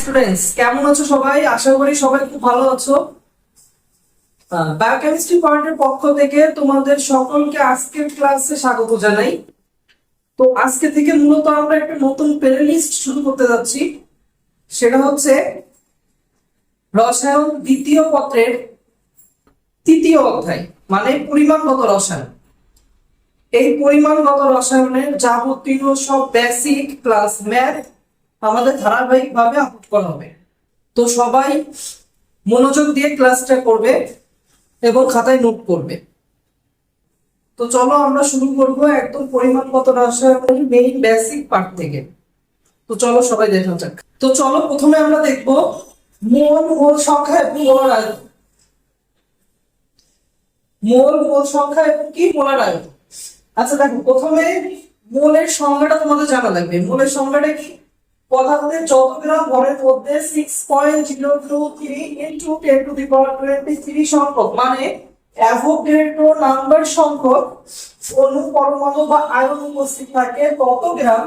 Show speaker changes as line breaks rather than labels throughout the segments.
Students কেমন আছো সবাই? আশা করি সবাই খুব ভালো আছো। বায়োকেমিস্ট্রি পয়েন্টের পক্ষ থেকে তোমাদের সকলকে আজকের ক্লাসে স্বাগত জানাই। তো আজকে থেকে মূলত আমরা একটা নতুন শুরু করতে যাচ্ছি। সেটা হচ্ছে রসায়ন দ্বিতীয় পত্রের তৃতীয় অধ্যায় মানে পরিমাণগত রসায়ন। এই পরিমাণগত রসায়নের যাবতীয় সব বেসিক প্লাস ম্যাথ আমাদের ধারাবাহিকভাবে আপলোড করা হবে। তো সবাই মনোযোগ দিয়ে ক্লাসটা করবে এবং খাতায় নোট করবে। তো চলো আমরা শুরু করব একদম পরিমাণগত রসায়নের মেইন বেসিক পার্ট থেকে। তো চলো সবাই দেখা যাক। তো চলো প্রথমে আমরা দেখব মোল মোল সংখ্যা এবং মোলার আয়তন। মোল মোল সংখ্যা এবং কি? মোলার আয়তন। আচ্ছা দেখো, প্রথমে মোলের সংজ্ঞাটা তোমাদের জানা লাগবে। মোলের সংজ্ঞাটা কি? পদার্থের যত গ্রাম ভরের মধ্যে six point zero two three into ten to the power twenty three সংখ্যক মানে অ্যাভোগ্রেডো নাম্বার সংখ্যক অণু পরমাণু বা আয়ন উপস্থিত থাকে তত গ্রাম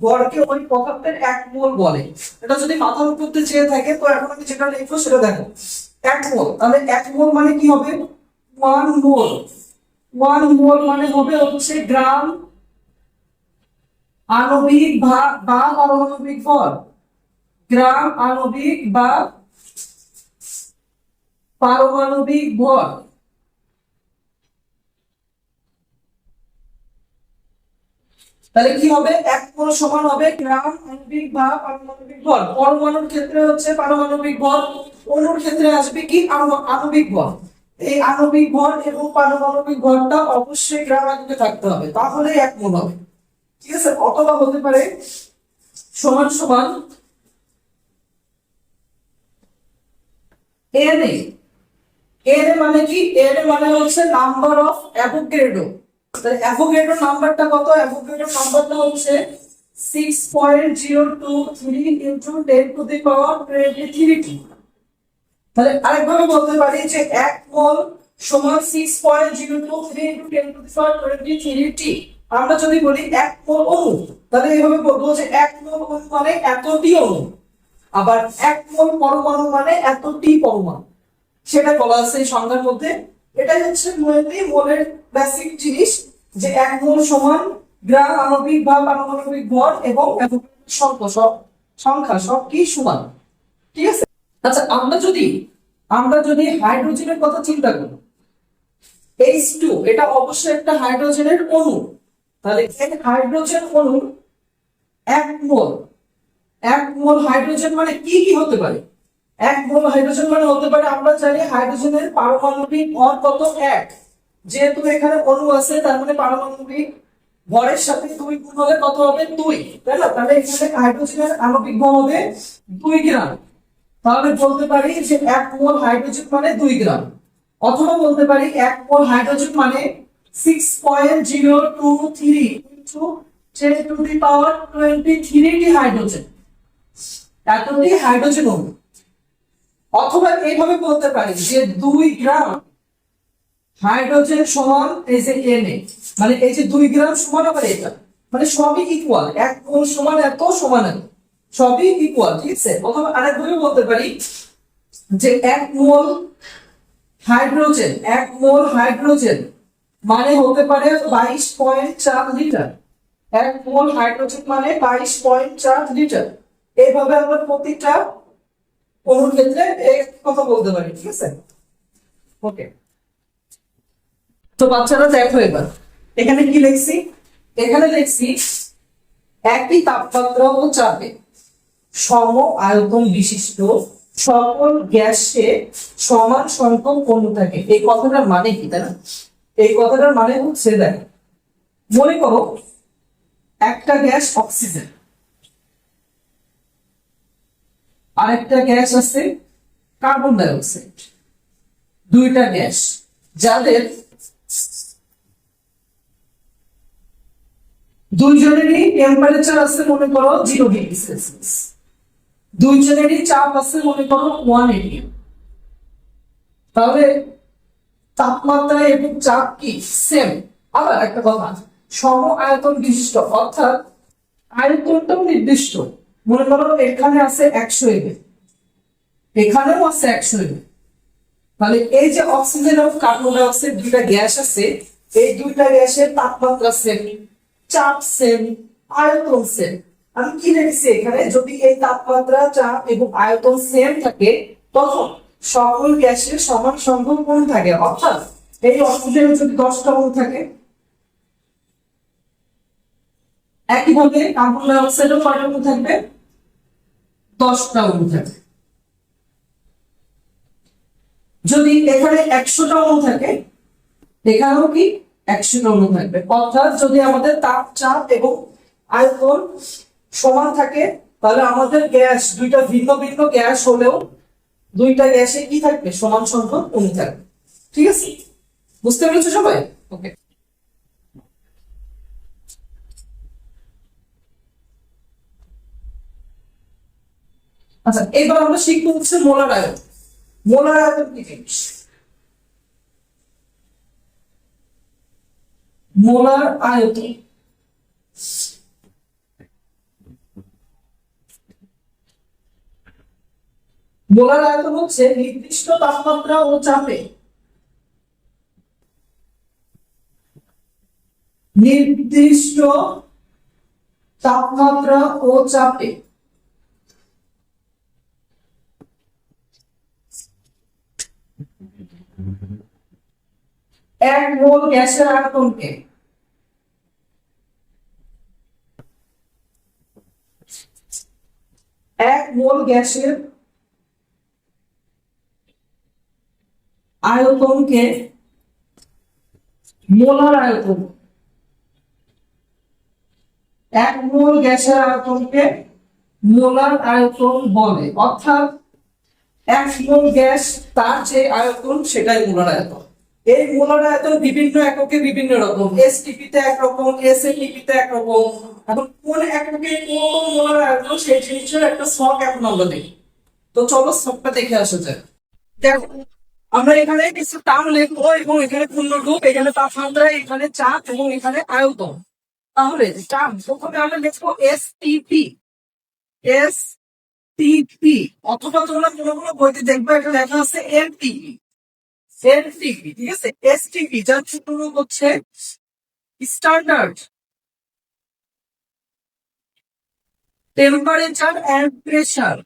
ভরকে ওই পদার্থের এক মোল বলে। এটা যদি মাথার উপর দিয়ে চেয়ে থাকে, তো এখন আমি যেটা লিখব সেটা দেখো। এক মোল, তাহলে এক মোল মানে কি হবে? One mole. ওয়ান মোল মানে হবে হচ্ছে গ্রাম আণবিক বা পারমাণবিক ভর গ্রাম আণবিক বা পারমাণবিক ভর তাহলে কি হবে? এক মোল সমান হবে গ্রাম আণবিক বা পারমাণবিক ভর পরমাণুর ক্ষেত্রে হচ্ছে পারমাণবিক ভর অণুর ক্ষেত্রে আসবে কি? আণু- আণবিক ভর এই আণবিক ভর এবং পারমাণবিক ভরটা অবশ্যই গ্রাম থাকতে হবে। তাহলে এক মোল হবে। ঠিক আছে, অথবা হতে পারে সমান সমান এনএ এনএ মানে কি? এনএ মানে হচ্ছে নাম্বার অফ অ্যাভোগ্রেডো তাহলে অ্যাভোগ্রেডো নাম্বারটা কত? অ্যাভোগ্রেডো নাম্বারটা হচ্ছে six point zero two three into ten to the power twenty three তাহলে আরেকভাবে বলতে পারি যে এক মোল সমান six point zero two three into ten to the power twenty three টি আমরা যদি বলি এক মোল অণু, তাহলে এইভাবে বলব যে এক মোল অণু মানে এতটি অণু। আবার এক মোল পরমাণু মানে এতটি পরমাণু। সেটাই বলা আছে এই সংখ্যার মধ্যে। এটাই হচ্ছে মেনলি মোলের বেসিক জিনিস যে এক মোল সমান গ্রাম আণবিক বা পারমাণবিক ভর এবং সংখ্যা সব সংখ্যা সব কি সমান। ঠিক আছে? আচ্ছা আমরা যদি আমরা যদি হাইড্রোজেনের কথা চিন্তা করি। এইচ টু এটা অবশ্যই একটা হাইড্রোজেনের অণু। তাহলে এই হাইড্রোজেন অণু এক মোল। এক মোল হাইড্রোজেন মানে কি কি হতে পারে? এক মোল হাইড্রোজেন মানে হতে পারে আমরা জানি হাইড্রোজেনের পারমাণবিক ভর কত? এক। যেহেতু এখানে অণু আছে, তার মানে পারমাণবিক ভরের সাথে দুই গুণ হলে কত হবে? দুই। তাই না? তাহলে এখানে হাইড্রোজেনের আণবিক ভর হবে দুই গ্রাম। তাহলে বলতে পারি যে এক মোল হাইড্রোজেন মানে দুই গ্রাম। অথবা বলতে পারি এক মোল হাইড্রোজেন মানে six point zero two three into ten to hydrogen এতটি হাইড্রোজেন অথবা এইভাবে বলতে পারি যে দুই গ্রাম হাইড্রোজেন সমান এই যে এনএ মানে এই যে দুই গ্রাম সমান আবার এটা। মানে সবই ইকুয়াল এক মোল সমান এত সমান এত। সবই ইকুয়াল ঠিক আছে? অথবা আরেকভাবে বলতে পারি যে এক মোল হাইড্রোজেন এক মোল হাইড্রোজেন মানে হতে পারে বাইশ পয়েন্ট চার লিটার এক মোল হাইড্রোজেন মানে বাইশ পয়েন্ট চার লিটার এইভাবে আমরা প্রতিটা অণুর ক্ষেত্রে কথা বলতে পারি, ঠিক আছে? ওকে তো বাচ্চারা দেখো এবার। এখানে কি লিখছি এখানে লিখছি একই তাপমাত্রা ও চাপে সম আয়তন বিশিষ্ট সকল গ্যাসে সমান সংখ্যক অণু থাকে। এই কথাটার মানে কি, তাই না? এই কথাটার মানে হচ্ছে দেখ, মনে করো একটা গ্যাস অক্সিজেন। আরেকটা গ্যাস আছে কার্বন ডাইঅক্সাইড। দুইটা গ্যাস, যাদের দুইজনেরই টেম্পারেচার আছে মনে করো জিরো ডিগ্রি সেলসিয়াস দুইজনেরই চাপ আছে মনে করো ওয়ান এইটি তাহলে তাপমাত্রা এবং চাপ কি? সেম আবার একটা কথা সম আয়তন বিশিষ্ট, অর্থাৎ আয়তনটাও নির্দিষ্ট। মনে করো এখানে আছে একশো এম এখানেও আছে একশো এম তাহলে এই যে অক্সিজেন এবং কার্বন ডাই অক্সাইড দুইটা গ্যাস আছে, এই দুইটা গ্যাসের তাপমাত্রা সেম চাপ সেম আয়তন সেম আমি কি রেখেছি এখানে? যদি এই তাপমাত্রা, চাপ এবং আয়তন সেম থাকে, তখন সকল গ্যাসের সমান সংখ্যক কোন থাকে? অর্থাৎ এই অক্সিজেনের যদি দশটা অণু থাকে একইভাবে কার্বন ডাই অক্সাইডও কয়টা অণু থাকবে? দশটা অণু থাকে যদি এখানে একশোটা অণু থাকে, এখানেও কি একশোটা অণু থাকবে? অর্থাৎ যদি আমাদের তাপ, চাপ এবং আয়তন সমান থাকে, তাহলে আমাদের গ্যাস দুইটা ভিন্ন ভিন্ন গ্যাস হলেও দুইটা গ্যাসে কি থাকবে? সমান সংখ্যক অণু থাকবে। ঠিক আছে? বুঝতে পেরেছ সবাই? ওকে আচ্ছা এবার আমরা শিখব হচ্ছে মোলার আয়তন। মোলার আয়তন কি জিনিস? মোলার আয়তন মোলার আয়তন হচ্ছে নির্দিষ্ট তাপমাত্রা ও চাপে। নির্দিষ্ট তাপমাত্রা ও চাপে। এক মোল গ্যাসের আয়তনকে। এক মোল গ্যাসের আয়তনকে মোলার আয়তন। এক মোল গ্যাসের আয়তনকে মোলার আয়তন বলে। অর্থাৎ এক মোল গ্যাস তার যে আয়তন, সেটাই মোলার আয়তন। এই মোলার আয়তন বিভিন্ন এককে বিভিন্ন রকম। এসটিপি তে একরকম এসএটিপি তে একরকম। এখন কোন এককে কোন মোলার আয়তন, সেই জিনিসের একটা শখ এখন আমরা দেখি। তো চলো শখটা দেখে আসা যাক। দেখো আমরা এখানে কিছু টার্ম লিখব এবং এখানে পূর্ণরূপ এখানে তাপমাত্রা এখানে চাপ এবং এখানে আয়তন। তাহলে টার্ম প্রথমে আমরা লিখব এস টিপি এস টিপি অথবা তোমরা কোনো কোনো বইতে দেখবে এটা লেখা আছে এনটিপি এনটিপি ঠিক আছে? এসটিপি যার পূর্ণরূপ হচ্ছে standard temperature and pressure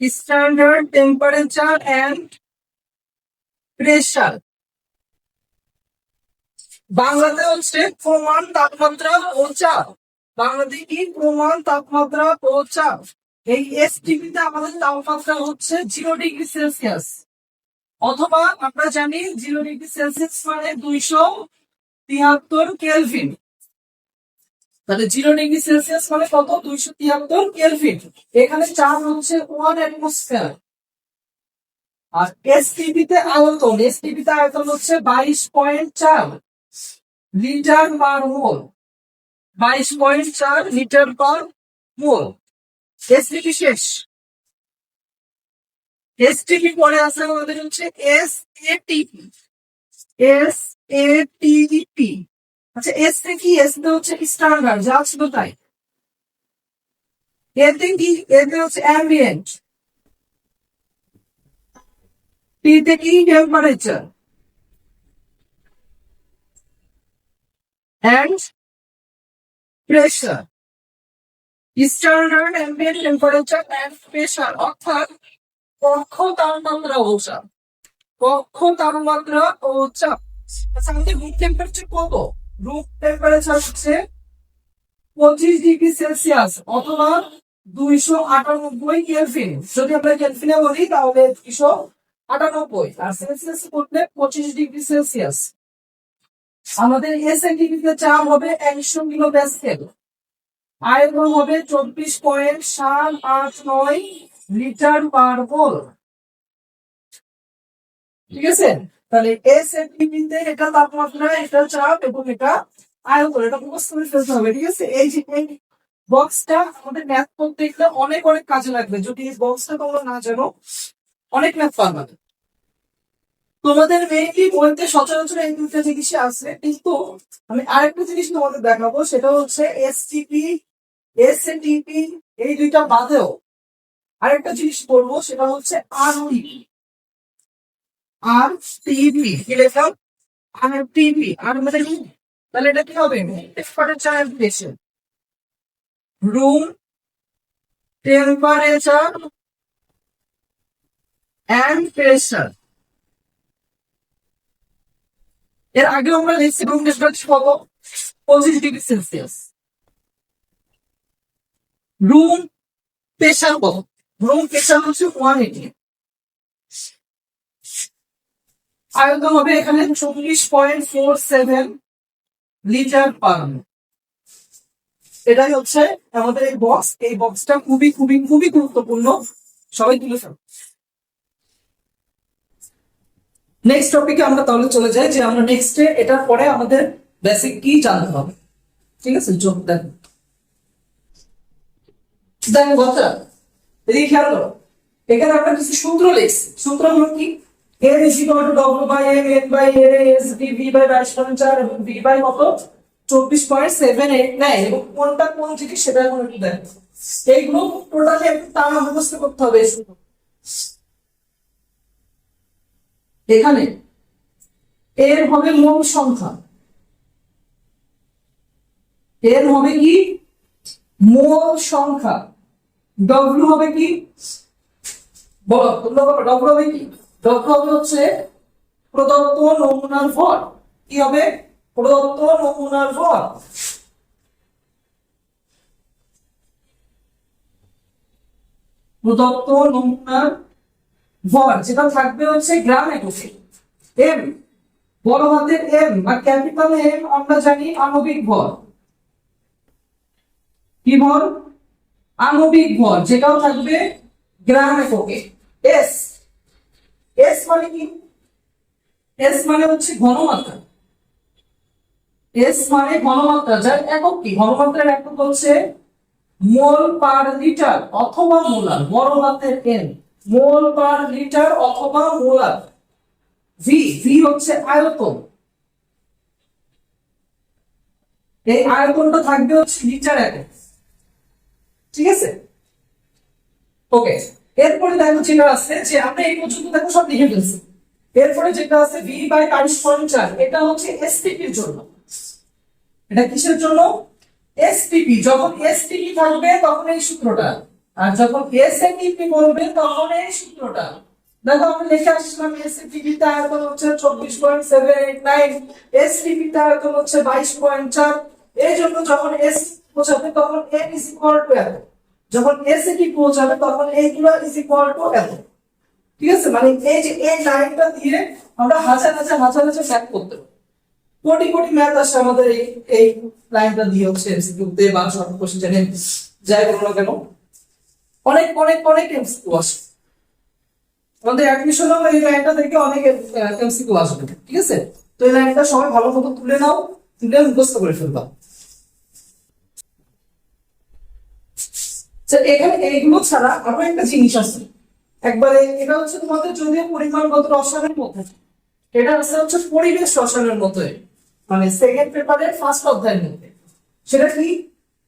standard temperature and pressure বাংলাতে হচ্ছে প্রমাণ তাপমাত্রা ও চাপ। বাংলাতে কি প্রমাণ তাপমাত্রা ও চাপ? এই এস ডিগ্রিতে আমাদের তাপমাত্রা হচ্ছে জিরো ডিগ্রি সেলসিয়াস অথবা আমরা জানি জিরো ডিগ্রি সেলসিয়াস মানে দুইশো তিয়াত্তর কেলভিন তাহলে জিরো ডিগ্রি সেলসিয়াস মানে কত? দুইশো তিয়াত্তর কেলভিন এখানে চাপ হচ্ছে ওয়ান অ্যাটমসফিয়ার আর এসটিপি তে আয়তন। এসটিপি তে আয়তন হচ্ছে বাইশ পয়েন্ট চার লিটার পার মোল। বাইশ পয়েন্ট চার লিটার পার মোল। এসটিপি শেষ। এসটিপি পরে আছে আমাদের হচ্ছে S A ATP S ATP আচ্ছা এস তে কি এস তে হচ্ছে স্ট্যান্ডার্ড যা ছিল তাই। এতে কি এতে হচ্ছে অ্যাম্বিয়েন্ট টি তে কি temperature and pressure. Standard ambient temperature and pressure, অর্থাৎ কক্ষ তাপমাত্রা ও চাপ কক্ষ তাপমাত্রা ও চাপ আচ্ছা আমাদের টেম্পারেচার কত? রুম টেম্পারেচার হচ্ছে পঁচিশ ডিগ্রি সেলসিয়াস অথবা দুইশো আটানব্বই কেলভিন যদি আমরা কেলভিনে বলি, তাহলে দুইশো আটানব্বই। আর সেলসিয়াস করলে পঁচিশ ডিগ্রি সেলসিয়াস আমাদের এস ডিগ্রিতে চাপ হবে একশো কিলো প্যাসকেল আয়তন হবে চব্বিশ পয়েন্ট সাত আট নয় লিটার পার ঠিক আছে? তাহলে এস ডিগ্রিতে এটা তাপমাত্রা, এটা চাপ এবং এটা আয়তন, এটা মুখস্থ করে ফেলতে হবে, ঠিক আছে? এই যে এই বক্সটা আমাদের ম্যাথ করতে গেলে অনেক অনেক কাজে লাগবে। যদি এই বক্সটা তোমরা না জানো, অনেক ম্যাথ পারবে তোমাদের মেইনলি বইতে সচরাচর এই দুটো জিনিসই আছে, কিন্তু আমি আরেকটা জিনিস তোমাদের দেখাবো, সেটা হচ্ছে এসটিপি এসএটিপি এই দুইটা বাদেও আরেকটা জিনিস বলব সেটা হচ্ছে আর আর টিপি কি লেখলাম আর টিপি আর কি? তাহলে এটা কি হবে? Temperature pressure room temperature and pressure এর আগেও আমরা লিখছি রুম টেম্পারেচার কত? পঁচিশ ডিগ্রি সেলসিয়াস। রুম প্রেশার কত? রুম প্রেশার হচ্ছে ওয়ান এইটি আয়তন হবে এখানে চল্লিশ point four seven litre per এটাই হচ্ছে আমাদের এই বক্স এই বক্সটা খুবই খুবই খুবই গুরুত্বপূর্ণ। সবাই তুলে ফেলো নেক্সট টপিকে আমরা তাহলে চলে যাই, যে আমরা নেক্সটে এটার পরে আমাদের বেসিক কি জানতে হবে। ঠিক আছে? যোগ দেন দেখো কথা এদিকে খেয়াল করো। এখানে আমরা কিছু সূত্র লিখছি। সূত্রগুলো কি? R is equal to W by M N by R S D V by বাইশ পয়েন্ট চার এবং ভি বাই কত চব্বিশ পয়েন্ট সেভেন এইট নাইন এবং কোনটা কোন জিনিস সেটা এখন একটু দেখ। এইগুলো টোটালি একটু টানা মুখস্থ করতে হবে। এখানে এর হবে মোট সংখ্যা। এর হবে কি? মোল সংখ্যা। ডব্লিউ হবে কি? বলো, তোমরা বলো ডব্লিউ হবে কি? হবে হচ্ছে প্রদত্ত নমুনার ভর কি হবে? প্রদত্ত নমুনার ভর প্রদত্ত নমুনার ভর যেটা থাকবে হচ্ছে গ্রাম এককে এম বড় হাতের এম বা ক্যাপিটাল এম আমরা জানি আণবিক ভর কি ভর আণবিক ভর যেটাও থাকবে গ্রাম এককে। এস এস মানে কি? এস মানে হচ্ছে ঘনমাত্রা। এস মানে ঘনমাত্রা, যার একক কি? ঘনমাত্রার একক হচ্ছে মোল পার লিটার অথবা মোলার, বড় হাতের এন মোল পার লিটার অথবা মোলার। ভি ভি হচ্ছে আয়তন। এই আয়তনটা থাকবে হচ্ছে লিটার একক। ঠিক আছে? ওকে এরপরে দেখো যেটা আছে যে আমরা এই পর্যন্ত দেখো সব লিখে ফেলছি। এরপরে যেটা আছে ভি বাই চার এটা হচ্ছে এসটিপির জন্য। এটা কিসের জন্য? এসটিপি যখন এসটিপি থাকবে তখন এই সূত্রটা। আর যখন এসএটিপি বলবে তখন এই সূত্রটা। দেখো আমরা লিখে আসছিলাম এসএটিপি তে আয়তন হচ্ছে চব্বিশ point seven eight nine STP তে আয়তন হচ্ছে বাইশ পয়েন্ট চার। এই জন্য যখন এস পৌঁছাবে তখন এন ইজ ইকুয়াল টু যখন এসএটি পৌঁছাবে তখন এইগুলো ইজ ইকুয়াল টু এত ঠিক আছে? মানে এই যে এই লাইনটা দিয়ে আমরা হাজার হাজার হাজার হাজার ম্যাথ করতে কোটি কোটি ম্যাথ আসে আমাদের এই এই লাইনটা দিয়ে হচ্ছে এমসিকিউ তে বা শর্ট কোশ্চেন যাই বলো না কেন? অনেক অনেক অনেক এমসিকিউ আসে। আমাদের অ্যাডমিশনও এই লাইনটা থেকে অনেক এমসিকিউ আসবে। ঠিক আছে? তো এই লাইনটা সবাই ভালো মতো তুলে নাও, তুলে মুখস্থ করে ফেলবা। এখানে এইগুলো ছাড়া আরও একটা জিনিস আছে। একবারে এটা হচ্ছে তোমাদের যদিও পরিমাণগত রসায়নের মধ্যে। এটা আছে হচ্ছে পরিবেশ রসায়নের মধ্যে। মানে সেকেন্ড পেপারের ফার্স্ট অধ্যায়ের মধ্যে। সেটা কি?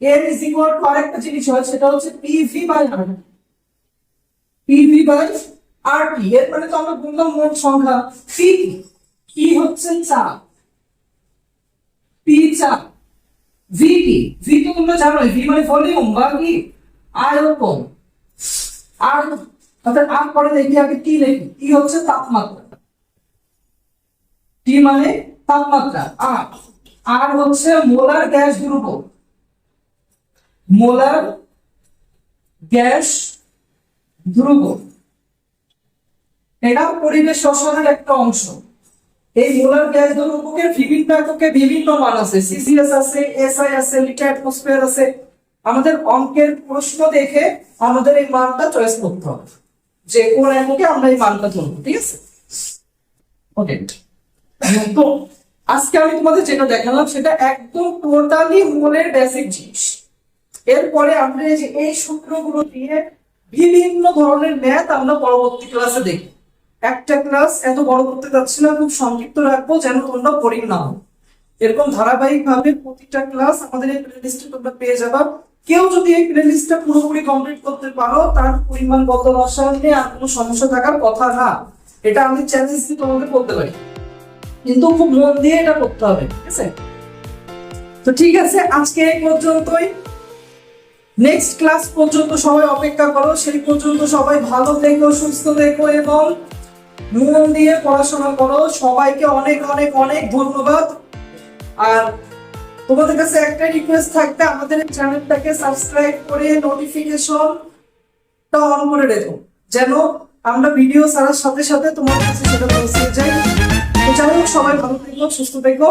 এর ইজ ইকুয়াল টু আরেকটা জিনিস হয়, সেটা হচ্ছে PV by R PV by R T এর মানে তো আমরা বললাম মোট সংখ্যা। পি পি হচ্ছে চাপ। পি চাপ। ভি কি? ভি তো তোমরা জানোই। ভি মানে ভলিউম, বা কি? আর অর্থাৎ আর পরে দেখি আগে টি টি হচ্ছে তাপমাত্রা। টি মানে তাপমাত্রা। আর আর হচ্ছে মোলার গ্যাস দ্রুবক মোলার গ্যাস এটা পরিবেশ রসায়নের একটা অংশ। এই মোলার গ্যাস ধ্রুবকের বিভিন্ন এককে বিভিন্ন মান আছে। সিসিএস আছে এসআই আছে লিটার অ্যাটমসফিয়ার আছে। আমাদের অঙ্কের প্রশ্ন দেখে আমাদের এই মানটা চয়েস করতে হবে। যে কোন এককে আমরা এই মানটা ধরবো, ঠিক আছে? তো আজকে আমি তোমাদের যেটা দেখালাম সেটা একদম টোটালি মোলের বেসিক জিনিস। এরপরে আমরা যে এই সূত্রগুলো দিয়ে বিভিন্ন ধরনের ম্যাথ আমরা পরবর্তী ক্লাসে দেখি একটা ক্লাস এত বড় করতে যাচ্ছি না, খুব সংক্ষিপ্ত রাখব, যেন তোমরা বোরিং না এরকম ধারাবাহিক ভাবে প্রতিটা ক্লাস আমাদের এই তোমরা পেয়ে যাবা। কেউ যদি এই প্লেলিস্টটা পুরোপুরি কমপ্লিট করতে পারো, তার পরিমাণগত রসায়ন নিয়ে আর কোনো সমস্যা থাকার কথা না। এটা আমি চ্যালেঞ্জ দিয়ে তোমাকে বলতে পারি। কিন্তু খুব মন দিয়ে এটা করতে হবে, ঠিক আছে? তো ঠিক আছে, আজকে এই পর্যন্তই। নেক্সট ক্লাস পর্যন্ত সবাই অপেক্ষা করো। সেই পর্যন্ত সবাই ভালো থেকো, সুস্থ থেকো এবং মন দিয়ে পড়াশোনা করো। সবাইকে অনেক অনেক অনেক ধন্যবাদ। আর তোমাদের কাছে একটা রিকোয়েস্ট থাকবে, আমাদের চ্যানেলটাকে সাবস্ক্রাইব করে নোটিফিকেশন টা অন করে রেখো। যেন আমরা ভিডিও ছাড়ার সাথে সাথে তোমার কাছে সেটা পৌঁছে যাই তো যাই সবাই ভালো থেকো, সুস্থ থেকো।